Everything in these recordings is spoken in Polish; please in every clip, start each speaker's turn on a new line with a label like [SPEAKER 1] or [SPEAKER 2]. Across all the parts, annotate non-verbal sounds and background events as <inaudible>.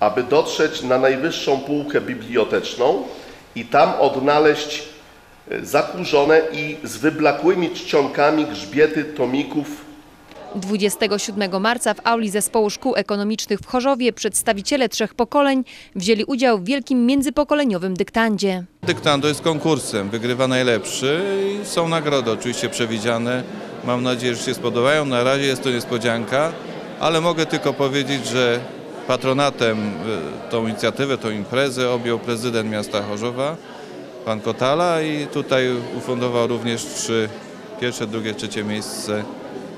[SPEAKER 1] aby dotrzeć na najwyższą półkę biblioteczną i tam odnaleźć e, zakurzone i z wyblakłymi czcionkami grzbiety tomików
[SPEAKER 2] 27 marca w auli Zespołu Szkół Ekonomicznych w Chorzowie przedstawiciele trzech pokoleń wzięli udział w wielkim międzypokoleniowym dyktandzie.
[SPEAKER 3] Dyktando jest konkursem, wygrywa najlepszy i są nagrody oczywiście przewidziane. Mam nadzieję, że się spodobają. Na razie jest to niespodzianka, ale mogę tylko powiedzieć, że patronatem y, tą inicjatywę, tą imprezę objął prezydent miasta Chorzowa, pan Kotala i tutaj ufundował również trzy, pierwsze, drugie, trzecie miejsce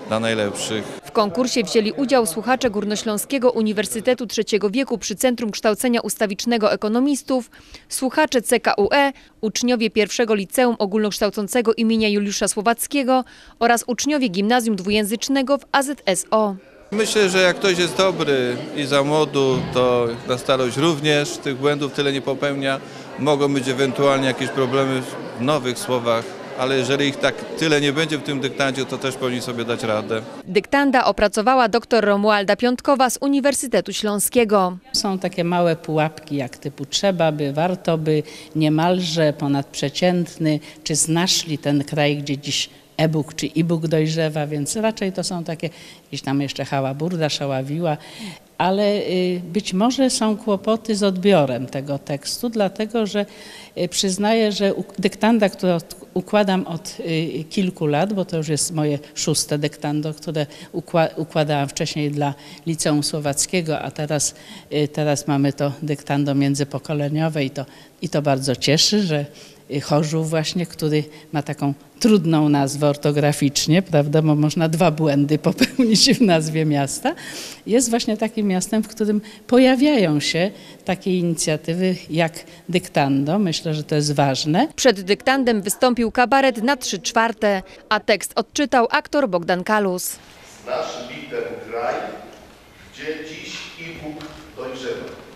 [SPEAKER 3] dla najlepszych.
[SPEAKER 2] W konkursie wzięli udział słuchacze Górnośląskiego Uniwersytetu Trzeciego Wieku przy Centrum Kształcenia Ustawicznego Ekonomistów, słuchacze CKUE, uczniowie pierwszego liceum ogólnokształcącego imienia Juliusza Słowackiego oraz uczniowie gimnazjum dwujęzycznego w AZSO.
[SPEAKER 3] Myślę, że jak ktoś jest dobry i za młodu, to na starość również tych błędów tyle nie popełnia. Mogą być ewentualnie jakieś problemy w nowych słowach, ale jeżeli ich tak tyle nie będzie w tym dyktancie, to też powinni sobie dać radę.
[SPEAKER 2] Dyktanda opracowała dr Romualda Piątkowa z Uniwersytetu Śląskiego.
[SPEAKER 4] Są takie małe pułapki, jak typu trzeba by, warto by, niemalże ponadprzeciętny, czy znaszli ten kraj, gdzie dziś e-book czy e-book dojrzewa, więc raczej to są takie, gdzieś tam jeszcze hałaburda, szławiła, ale y, być może są kłopoty z odbiorem tego tekstu, dlatego że y, przyznaję, że dyktanda, które układam od y, kilku lat, bo to już jest moje szóste dyktando, które ukła- układałam wcześniej dla Liceum Słowackiego, a teraz, teraz mamy to dyktando międzypokoleniowe i to, i to bardzo cieszy, że Chorzów właśnie, który ma taką trudną nazwę ortograficznie, prawda, bo można dwa błędy <laughs> popełnić w nazwie miasta, jest właśnie takim miastem, w którym pojawiają się takie inicjatywy jak dyktando. Myślę, że to jest ważne.
[SPEAKER 2] Przed dyktandem wystąpił kabaret na trzy czwarte, a tekst odczytał aktor Bogdan Kalus.
[SPEAKER 1] Znasz liter kraj, gdzie dziś i Bóg dojrzewa.